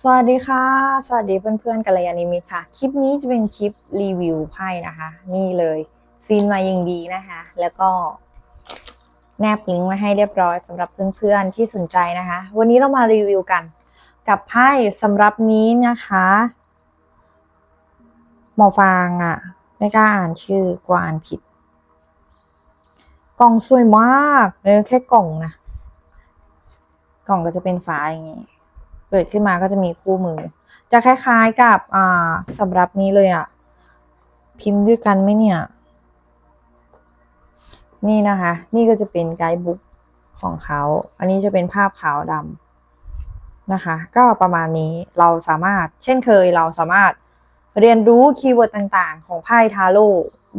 สวัสดีค่ะ สวัสดีเพื่อนๆกัลยาณิมิตรค่ะ คลิปนี้จะเป็นคลิปรีวิวไพ่นะคะ นี่เลยซีนมายิงดีนะคะ แล้วก็แนบลิงก์มาให้เรียบร้อยสำหรับเพื่อนๆที่สนใจนะคะ วันนี้เรามารีวิวกัน กับไพ่สำหรับนี้นะคะหมอฟางอะ่ะ ไม่กล้าอ่านชื่อกลัวอ่านผิด กล่องสวยมากเลยแค่กล่องนะ กล่องก็จะเป็นฝาอย่างงี้ เปิดขึ้นมาก็จะมีคู่มือ จะคล้ายๆกับอ่าสำหรับนี้เลยอะ่ะ พิมพ์ด้วยกันไหมเนี่ย นี่นะคะ นี่ก็จะเป็นไกด์บุ๊กของเขา อันนี้จะเป็นภาพขาวดำนะคะ ก็ประมาณนี้เราสามารถเช่นเคยเราสามารถเรียนรู้คีย์เวิร์ดต่างๆ ของไพ่ทาโร่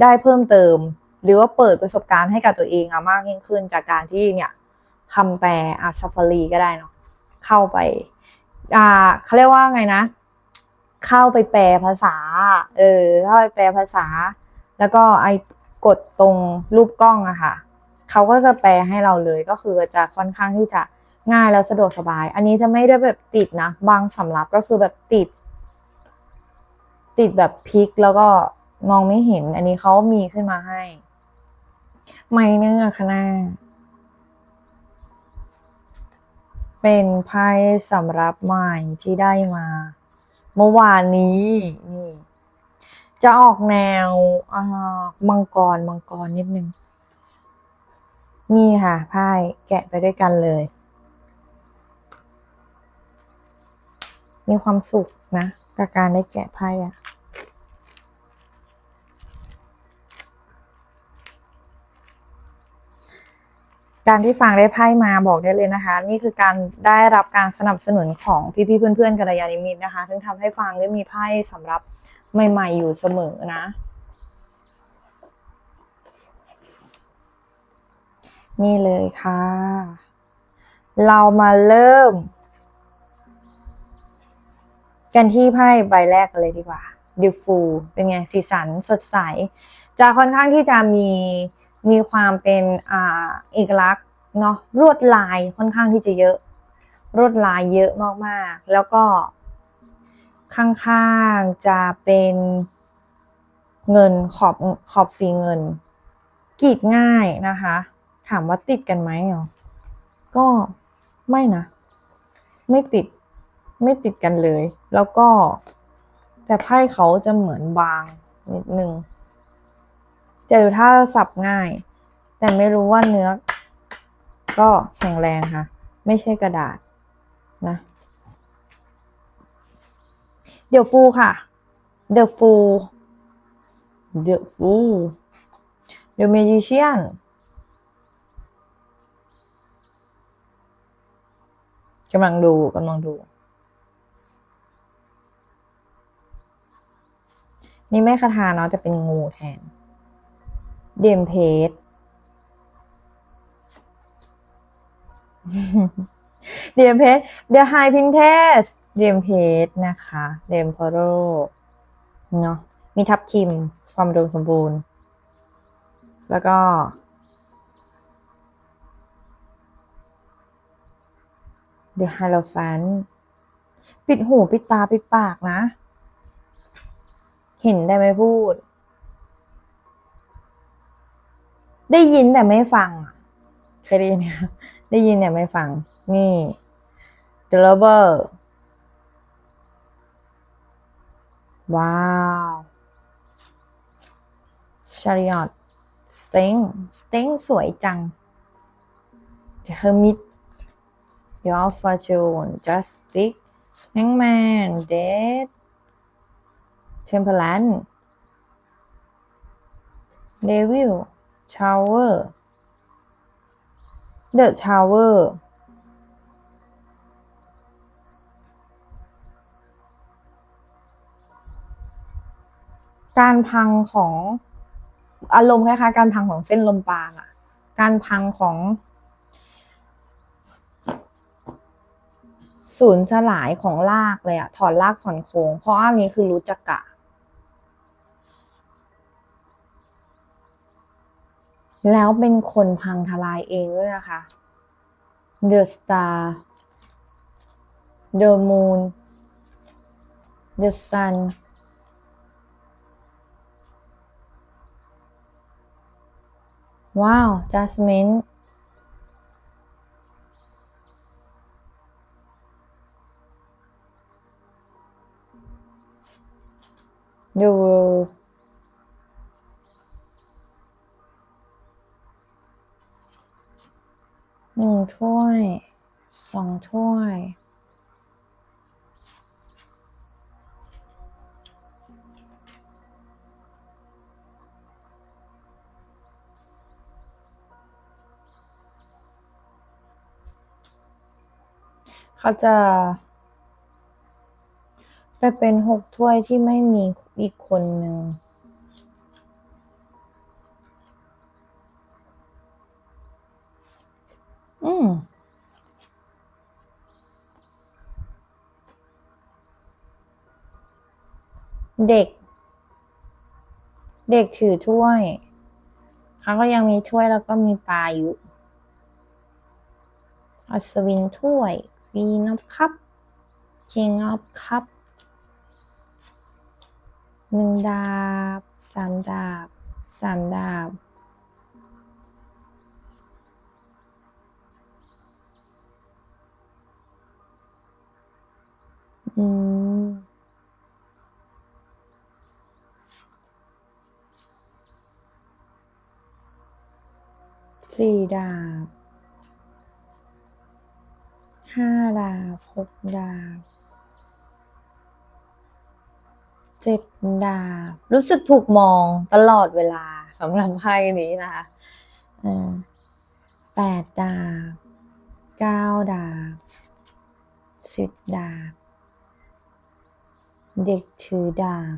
ได้เพิ่มเติม หรือว่าเปิดประสบการณ์ให้กับตัวเองอะมากยิ่งขึ้นจากการที่เนี่ยคำแปลอาซัฟฟารีก็ได้เนาะเข้าไป อ่าเขาเรียกว่าไงนะ เข้าไปแปลภาษา เออ เข้าไปแปลภาษา แล้วก็ไอ้กดตรงรูปกล้องอะค่ะ เขาก็จะแปลให้เราเลย ก็คือจะค่อนข้างที่จะง่ายแล้วสะดวกสบาย อันนี้จะไม่ได้แบบติดนะ บางสำรับก็คือแบบติด ติดแบบพลิกแล้วก็มองไม่เห็น อันนี้เขามีขึ้นมาให้ ไม่เนื้อคณะ เป็นไพ่สำรับใหม่ที่ได้มา เมื่อวานนี้นี่ จะออกแนวอ่ามังกรมังกรนิดนึง นี่ค่ะไพ่แกะไปด้วยกันเลย มีความสุขนะกับการได้แกะไพ่อะ การที่ฟังได้ไพ่มาบอกได้เลยนะคะ นี่คือการได้รับการสนับสนุนของพี่ๆเพื่อนๆกัลยาณิมิตรนะคะถึงทำให้ฟังได้มีไพ่สำหรับใหม่ๆอยู่เสมอนะ นี่เลยค่ะ เรามาเริ่ม กันที่ไพ่ใบแรกกันเลยดีกว่าดิฟูเป็นไงสีสันสดใส จะค่อนข้างที่จะมี มีความเป็นอเอกลักษณ์เนาะรวดลายค่อนข้างที่จะเยอะรวดลายเยอะมากๆ แล้วก็ข้างๆจะเป็นเงินขอบขอบสีเงินกรีดง่ายนะคะ ถามว่าติดกันไหมเหรอก็ไม่นะ ไม่ติดไม่ติดกันเลย แล้วก็ แต่ไพ่เขาจะเหมือนบางนิดนึง จะดูถ้าสับง่าย แต่ไม่รู้ว่าเนื้อ ก็แข็งแรงค่ะ ไม่ใช่กระดาษนะ เดี๋ยวฟูค่ะ เดอะฟูเดอะฟูเดอะเมจิเชียนกำลังดูกำลังดู นี่ไม่คาถาเนาะแต่เป็นงูแทน เดียมเพจเดียมเพจเดอะไฮพินเทสเดียมเพจนะคะเดียมพโรเนาะมีทับทิมความอุดมสมบูรณ์ แล้วก็ The Hierophant ปิดหู ปิดตา ปิดปากนะ เห็นแต่ไหมพูด ได้ยินแต่ไม่ฟัง เคยได้ยินไหมได้ยินแต่ไม่ฟัง นี่ The Lover ว้าว Chariot Sting Sting สวยจัง The Hermit Your Fortune Justice Hangman Death Temperance Devil Tower The Tower การพังของอารมณ์คล้ายๆการพังของเส้นลมปราณอะการพังของศูนย์สลายของรากเลยอะถอนรากถอนโคนเพราะอันนี้คือรู้จักกะ แล้วเป็นคนพังทลายเองด้วยนะคะ The Star The Moon the sun ว้าว jasmine ดูห สองถ้วย เขาจะไปเป็นหกถ้วยที่ไม่มีอีกคนหนึ่ง เด็ก เด็กถือถ้วยเขาก็ยังมีถ้วยแล้วก็มีปลาอยู่ อัศวินถ้วย Queen of Cup King of Cup หนึ่งดาบสามดาบสามดาบอืม สี่ดาบห้าดาบหกดาบเจ็ดดาบ รู้สึกถูกมองตลอดเวลาสำหรับไพ่นี้นะคะอ่าแปดดาบเก้าดาบสิบดาบ เด็กถือดาบ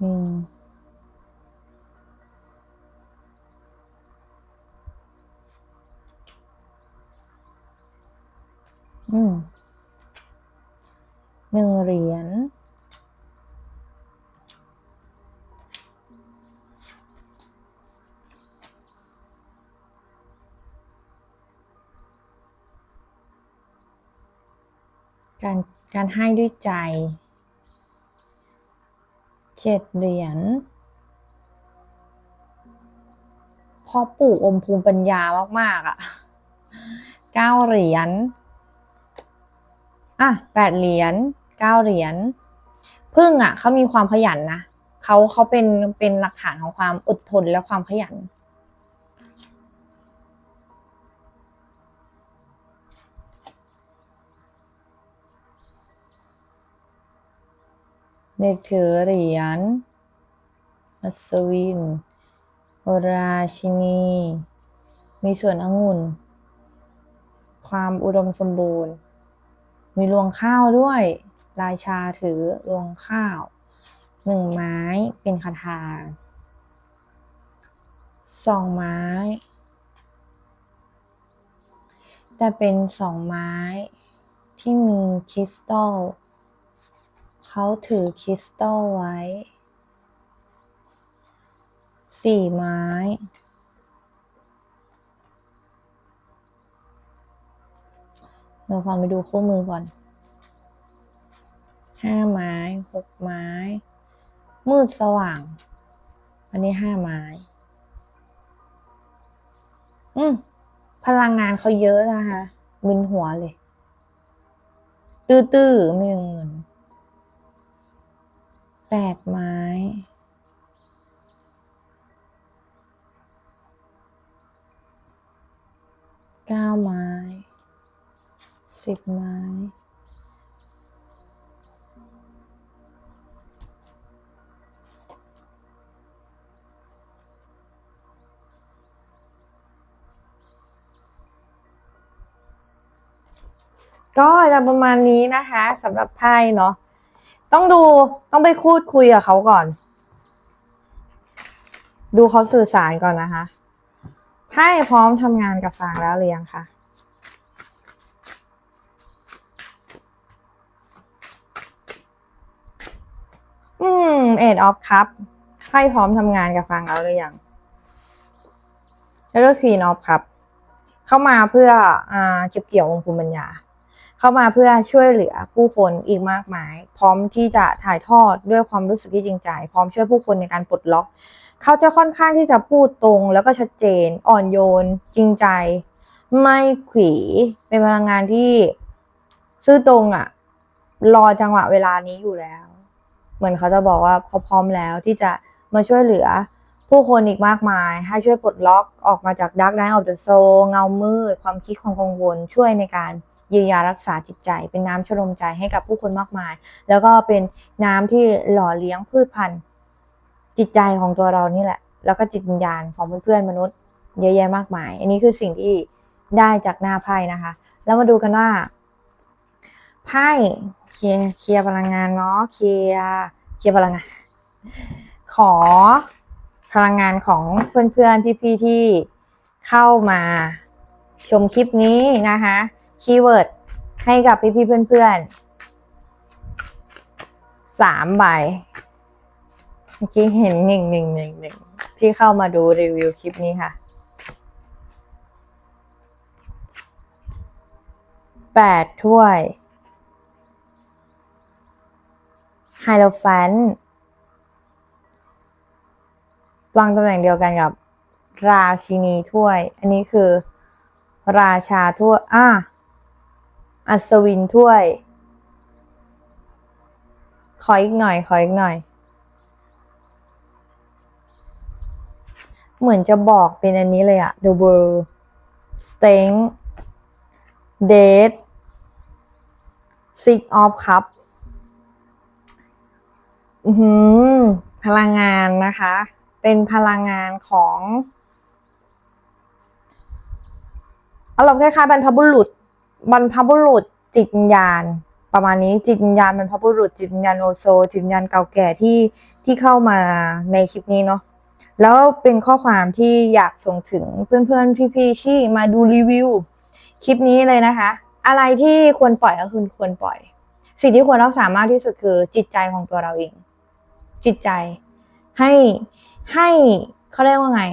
อืมอืมหนึ่งเหรียญการการให้ด้วยใจ เจ็ดเหรียญพ่อปู่อมภูมิปัญญามาก ๆ อะเก้าเหรียญอะแปดเหรียญเก้าเหรียญพึ่งอะเขามีความขยันนะเขาเขาเป็นเป็นหลักฐานของความอดทนและความขยัน เด็กถือเหรียญอัศวิน ราชินี มีส่วนองุ่น ความอุดมสมบูรณ์ มีรวงข้าวด้วย ราชาถือรวงข้าว หนึ่งไม้เป็นคาถาสองไม้ แต่เป็นสองไม้ที่มีคริสตัล เขาถือคริสตัลไว้ สี่ไม้ เราฟังไปดูคู่มือก่อน ห้าไม้ หกไม้ มืดสว่าง อันนี้ห้าไม้ อืม พลังงานเขาเยอะนะคะมึนหัวเลย ตื้อๆ ไม่เงิน แปดไม้ เก้าไม้ สิบไม้ ก็จะประมาณนี้นะคะสำหรับไพ่เนาะ ต้องดูต้องไปพูดคุยกับเขาก่อน ดูเขาสื่อสารก่อนนะคะไพ่พร้อมทำงานกับฟางแล้วหรือยังคะอืมเอ็ดออฟคัพไพ่พร้อมทำงานกับฟางแล้วหรือยังแล้วก็ Queen of ครับ เข้ามาเพื่ออเก็บเกี่ยวองค์ภูมิปัญญา เข้ามาเพื่อช่วยเหลือผู้คนอีกมากมาย พร้อมที่จะถ่ายทอดด้วยความรู้สึกที่จริงใจ พร้อมช่วยผู้คนในการปลดล็อก เขาจะค่อนข้างที่จะพูดตรงแล้วก็ชัดเจน อ่อนโยน จริงใจ ไม่ขวีเป็นพลังงานที่ซื่อตรงอะรอจังหวะเวลานี้อยู่แล้ว เหมือนเขาจะบอกว่าเขาพร้อมแล้วที่จะมาช่วยเหลือผู้คนอีกมากมาย ให้ช่วยปลดล็อกออกมาจากดักไนท์ออฟเดอะโซเงามืด ความคิดความกังวลช่วยในการ เยียวยารักษาจิตใจ เป็นน้ำชโลมใจให้กับผู้คนมากมาย แล้วก็เป็นน้ำที่หล่อเลี้ยงพืชพันธุ์จิตใจของตัวเรานี่แหละ แล้วก็จิตวิญญาณของเพื่อนๆมนุษย์ เยอะแยะมากมาย อันนี้คือสิ่งที่ได้จากหน้าไพ่นะคะ แล้วมาดูกันว่าไพ่เคลียร์เคลียร์พลังงานเนาะเคลียร์เคลียร์พลังงาน ขอพลังงานของเพื่อนๆพี่ๆที่เข้ามาชมคลิปนี้นะคะ คีย์เวิร์ดให้กับพี่ๆเพื่อนๆสามใบเมื่อกี้เห็นหนึ่งหนึ่งหนึ่งหนึ่งที่เข้ามาดูรีวิวคลิปนี้ค่ะแปดถ้วยไฮโลแฟนวางตำแหน่งเดียวกันกับ ราชินีถ้วย อันนี้คือ ราชาถ้วยอะ อัศวินถ้วย ขออีกหน่อย ขออีกหน่อย เหมือนจะบอกเป็นอันนี้เลยอะ The World Strength Death Six of Cup อือหือพลังงานนะคะ เป็นพลังงานของอารมณ์คล้ายๆบรรพบุรุษ บรรพบุรุษจิตวิญญาณ ประมาณนี้จิตวิญญาณบรรพบุรุษจิตวิญญาณโอโซ จิตวิญญาณเก่าแก่ที่ที่เข้ามาในคลิปนี้เนาะแล้วเป็นข้อความที่อยากส่งถึงเพื่อนๆพี่ๆที่มาดูรีวิวคลิปนี้เลยนะคะ อะไรที่ควรปล่อยก็คือควรปล่อย สิ่งที่ควรรักษามากที่สุดคือจิตใจของตัวเราเอง จิตใจให้ให้เขาเรียกว่าไง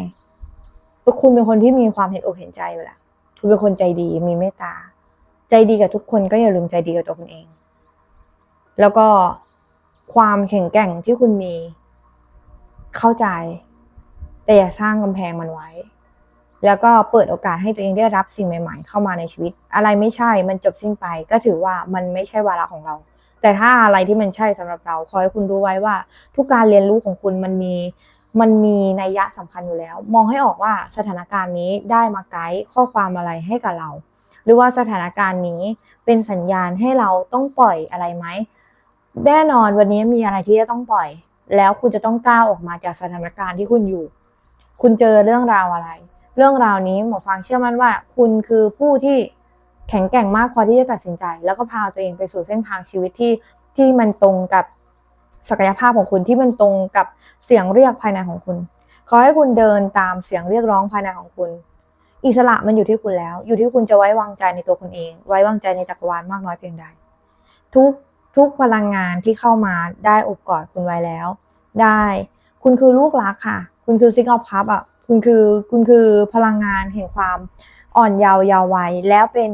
คุณเป็นคนที่มีความเห็นอกเห็นใจอยู่แล้วคุณเป็นคนใจดีมีเมตตา ใจดีกับทุกคนก็อย่าลืมใจดีกับตัวคุณเอง แล้วก็ความแข็งแกร่งที่คุณมี เข้าใจ แต่อย่าสร้างกำแพงมันไว้ แล้วก็เปิดโอกาสให้ตัวเองได้รับสิ่งใหม่ ๆ เข้ามาในชีวิต อะไรไม่ใช่มันจบสิ้นไป ก็ถือว่ามันไม่ใช่วาระของเรา แต่ถ้าอะไรที่มันใช่สำหรับเราขอให้คุณรู้ไว้ว่า ทุกการเรียนรู้ของคุณมันมีมันมีนัยยะสำคัญอยู่แล้ว มองให้ออกว่าสถานการณ์นี้ได้มาไกด์ข้อความอะไรให้กับเรา หรือว่าสถานการณ์นี้เป็นสัญญาณให้เราต้องปล่อยอะไรไหมแน่นอนวันนี้มีอะไรที่จะต้องปล่อย แล้วคุณจะต้องก้าวออกมาจากสถานการณ์ที่คุณอยู่ คุณเจอเรื่องราวอะไร เรื่องราวนี้หมอฟังเชื่อมั่นว่า คุณคือผู้ที่แข็งแกร่งมากพอที่จะตัดสินใจ แล้วก็พาตัวเองไปสู่เส้นทางชีวิตที่ที่มันตรงกับศักยภาพของคุณที่มันตรงกับเสียงเรียกภายในของคุณ ขอให้คุณเดินตามเสียงเรียกร้องภายในของคุณ อิสระมันอยู่ที่คุณแล้ว อยู่ที่คุณจะไว้วางใจในตัวคุณเอง ไว้วางใจในจักรวาลมากน้อยเพียงใด ทุกทุกพลังงานที่เข้ามาได้อบกอดคุณไว้แล้ว ได้ คุณคือลูกรักค่ะ คุณคือซิกออฟพับอะ คุณคือคุณคือพลังงานแห่งความอ่อนเยาว์เยาว์วัยแล้วเป็น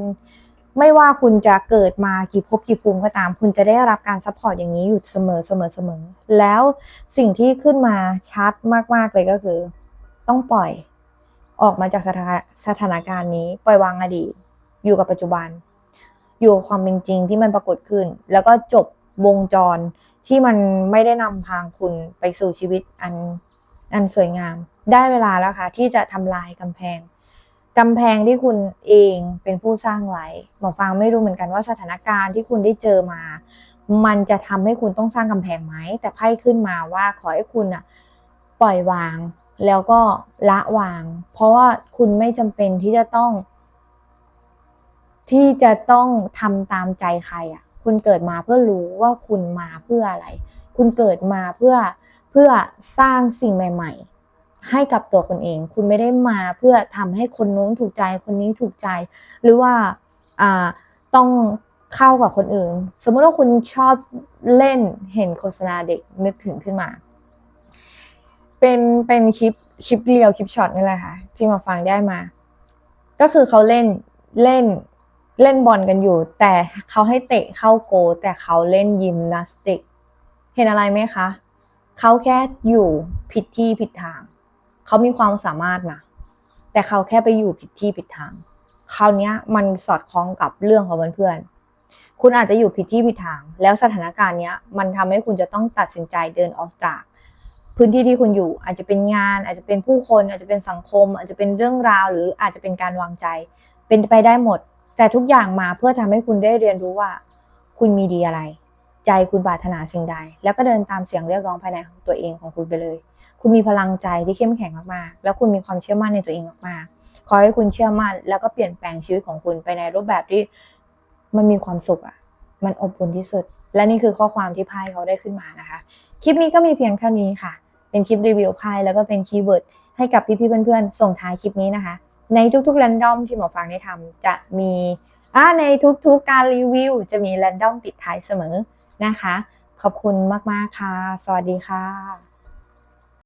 ไม่ว่าคุณจะเกิดมากี่ภพกี่ภูมิก็ตาม คุณจะได้รับการซัพพอร์ตอย่างนี้อยู่เสมอเสมอเสมอแล้วสิ่งที่ขึ้นมาชัดมากๆเลยก็คือ ต้องปล่อย ออกมาจากสถานสถานการณ์นี้ ปล่อยวางอดีต อยู่กับปัจจุบัน อยู่กับความเป็นจริงที่มันปรากฏขึ้น แล้วก็จบวงจรที่มันไม่ได้นำพาคุณไปสู่ชีวิตอันอันสวยงาม ได้เวลาแล้วค่ะ ที่จะทำลายกำแพงกำแพงที่คุณเองเป็นผู้สร้างไว้หมอฟังไม่รู้เหมือนกันว่าสถานการณ์ที่คุณได้เจอมา มันจะทำให้คุณต้องสร้างกำแพงไหมแต่ไพ่ขึ้นมาว่าขอให้คุณอะปล่อยวาง แล้วก็ละวาง เพราะว่าคุณไม่จำเป็นที่จะต้อง ที่จะต้องทำตามใจใครอะ คุณเกิดมาเพื่อรู้ว่าคุณมาเพื่ออะไร คุณเกิดมาเพื่อเพื่อสร้างสิ่งใหม่ ๆ ให้กับตัวคุณเอง คุณไม่ได้มาเพื่อทำให้คนนู้นถูกใจ คนนี้ถูกใจ หรือว่าอ่าต้องเข้ากับคนอื่น สมมติว่าคุณชอบเล่นเห็นโฆษณาเด็กนึกถึงขึ้นมา เป็นเป็นคลิปคลิปเรียวคลิปช็อตนี่แหละค่ะ ที่มาฟังได้มา ก็คือเขาเล่นเล่นเล่นบอลกันอยู่ แต่เขาให้เตะเข้าโกลแต่เขาเล่นยิมนาสติก เห็นอะไรไหมคะเขาแค่อยู่ผิดที่ผิดทางเขามีความสามารถนะแต่เขาแค่ไปอยู่ผิดที่ผิดทางคราวนี้มันสอดคล้องกับเรื่องของเพื่อนๆคุณอาจจะอยู่ผิดที่ผิดทาง แล้วสถานการณ์เนี้ย มันทำให้คุณจะต้องตัดสินใจเดินออกจาก พื้นที่ที่คุณอยู่ อาจจะเป็นงาน อาจจะเป็นผู้คน อาจจะเป็นสังคม อาจจะเป็นเรื่องราว หรืออาจจะเป็นการวางใจ เป็นไปได้หมด แต่ทุกอย่างมาเพื่อทำให้คุณได้เรียนรู้ว่า คุณมีดีอะไร ใจคุณปรารถนาสิ่งใด แล้วก็เดินตามเสียงเรียกร้องภายในของตัวเองของคุณไปเลย คุณมีพลังใจที่เข้มแข็งมากๆ แล้วคุณมีความเชื่อมั่นในตัวเองมากๆ ขอให้คุณเชื่อมั่น แล้วก็เปลี่ยนแปลงชีวิตของคุณไปในรูปแบบที่มันมีความสุขอะมันอบอุ่นที่สุด และนี่คือข้อความที่ไพ่เขาได้ขึ้นมานะคะ คลิปนี้ก็มีเพียงเท่านี้ค่ะ เป็นคลิปรีวิวไพ่แล้วก็เป็นคีย์เวิร์ดให้กับพี่ๆเพื่อนๆ ส่งท้ายคลิปนี้นะคะ ในทุกๆแรนดอมที่หมอฟังได้ทำจะมีอ่าในทุกๆการรีวิว จะมีแรนดอมปิดท้ายเสมอนะคะ ขอบคุณมากๆค่ะ สวัสดีค่ะ